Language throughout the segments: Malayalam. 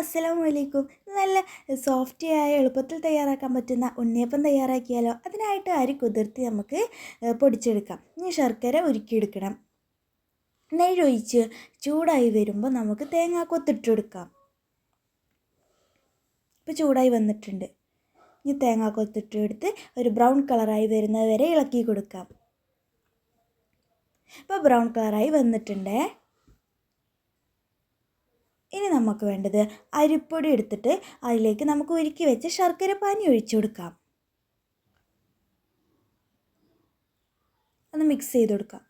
അസ്സലാമു അലൈക്കും നല്ല സോഫ്റ്റിയായ എളുപ്പത്തിൽ തയ്യാറാക്കാൻ പറ്റുന്ന ഉണ്ണിയപ്പം തയ്യാറാക്കിയാലോ? അതിനായിട്ട് അരി കുതിർത്തി നമുക്ക് പൊടിച്ചെടുക്കാം. ഇനി ശർക്കര ഉരുക്കിയെടുക്കണം. നെയ്യൊഴിച്ച് ചൂടായി വരുമ്പോൾ നമുക്ക് തേങ്ങ കൊത്തിട്ടെടുക്കാം ഇപ്പോൾ ചൂടായി വന്നിട്ടുണ്ട്. ഇനി തേങ്ങ കൊത്തിട്ട് എടുത്ത് ഒരു ബ്രൗൺ കളറായി വരുന്നത് വരെ ഇളക്കി കൊടുക്കാം. ഇപ്പോൾ ബ്രൗൺ കളറായി വന്നിട്ടുണ്ടേ. ഇനി നമുക്ക് വേണ്ടത് അരിപ്പൊടി എടുത്തിട്ട് അതിലേക്ക് നമുക്ക് ഒരുക്കി വെച്ച ശർക്കര പാനി ഒഴിച്ചു കൊടുക്കാം. ഒന്ന് മിക്സ് ചെയ്ത് കൊടുക്കാം.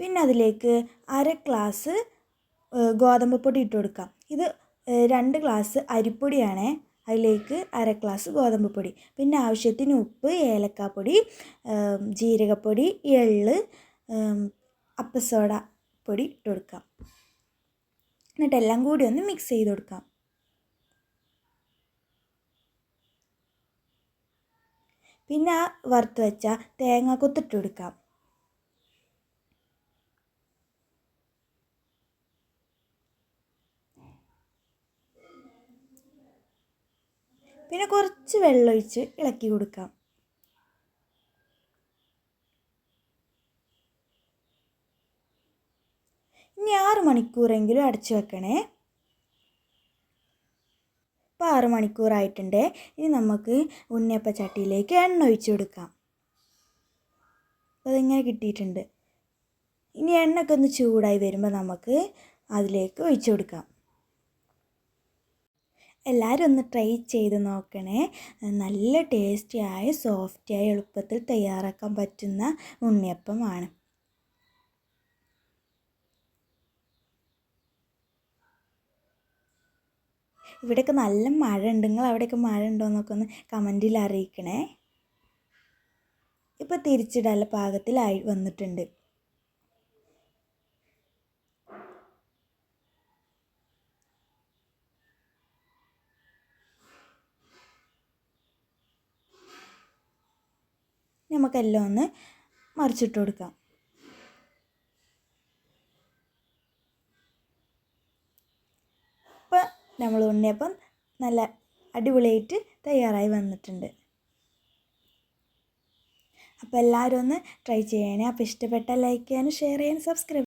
പിന്നെ അതിലേക്ക് അര ഗ്ലാസ് ഗോതമ്പ് പൊടി ഇട്ട് കൊടുക്കാം. ഇത് രണ്ട് ഗ്ലാസ് അരിപ്പൊടിയാണേ. അതിലേക്ക് അര ഗ്ലാസ് ഗോതമ്പ് പൊടി. പിന്നെ ആവശ്യത്തിന് ഉപ്പ് ഏലക്കാപ്പൊടി ജീരകപ്പൊടി എള്ള് ഏം, അപ്പസോഡ പൊടി ഇട്ട് കൊടുക്കാം. എന്നിട്ട് എല്ലാം കൂടി ഒന്ന് മിക്സ് ചെയ്ത് കൊടുക്കാം. പിന്നെ ആ വറുത്ത് വെച്ച തേങ്ങ കൊത്തിട്ട് കൊടുക്കാം. പിന്നെ കുറച്ച് വെള്ളമൊഴിച്ച് ഇളക്കി കൊടുക്കാം. ഇനി ആറ് മണിക്കൂറെങ്കിലും അടച്ചു വെക്കണേ. ഇപ്പോൾ ആറ് മണിക്കൂറായിട്ടുണ്ട്. ഇനി നമുക്ക് ഉണ്ണിയപ്പ ചട്ടിയിലേക്ക് എണ്ണ ഒഴിച്ചു കൊടുക്കാം. അപ്പോൾ അതിങ്ങനെ കിട്ടിയിട്ടുണ്ട്. ഇനി എണ്ണയൊക്കെ ഒന്ന് ചൂടായി വരുമ്പോൾ നമുക്ക് അതിലേക്ക് ഒഴിച്ചു കൊടുക്കാം. എല്ലാവരും ഒന്ന് ട്രൈ ചെയ്ത് നോക്കണേ. നല്ല ടേസ്റ്റിയായ സോഫ്റ്റായ എളുപ്പത്തിൽ തയ്യാറാക്കാൻ പറ്റുന്ന ഉണ്ണിയപ്പമാണ്. ഇവിടെയൊക്കെ നല്ല മഴ ഉണ്ട് നിങ്ങൾ അവിടെയൊക്കെ മഴ ഉണ്ടോ എന്നൊക്കെ ഒന്ന് കമന്റിൽ അറിയിക്കണേ. ഇപ്പോൾ തിരിച്ചിടാനുള്ള പാകത്തിലായി വന്നിട്ടുണ്ട്. നമുക്കെല്ലാം ഒന്ന് മറിച്ചിട്ട് കൊടുക്കാം ഇപ്പോൾ നമ്മൾ ഉണ്ണിയപ്പം നല്ല അടിപൊളിയായിട്ട് തയ്യാറായി വന്നിട്ടുണ്ട്. അപ്പോൾ എല്ലാവരും ഒന്ന് ട്രൈ ചെയ്യണേ. അപ്പോൾ ഇഷ്ടപ്പെട്ട ലൈക്ക് ചെയ്യാനും ഷെയർ ചെയ്യാനും സബ്സ്ക്രൈബ്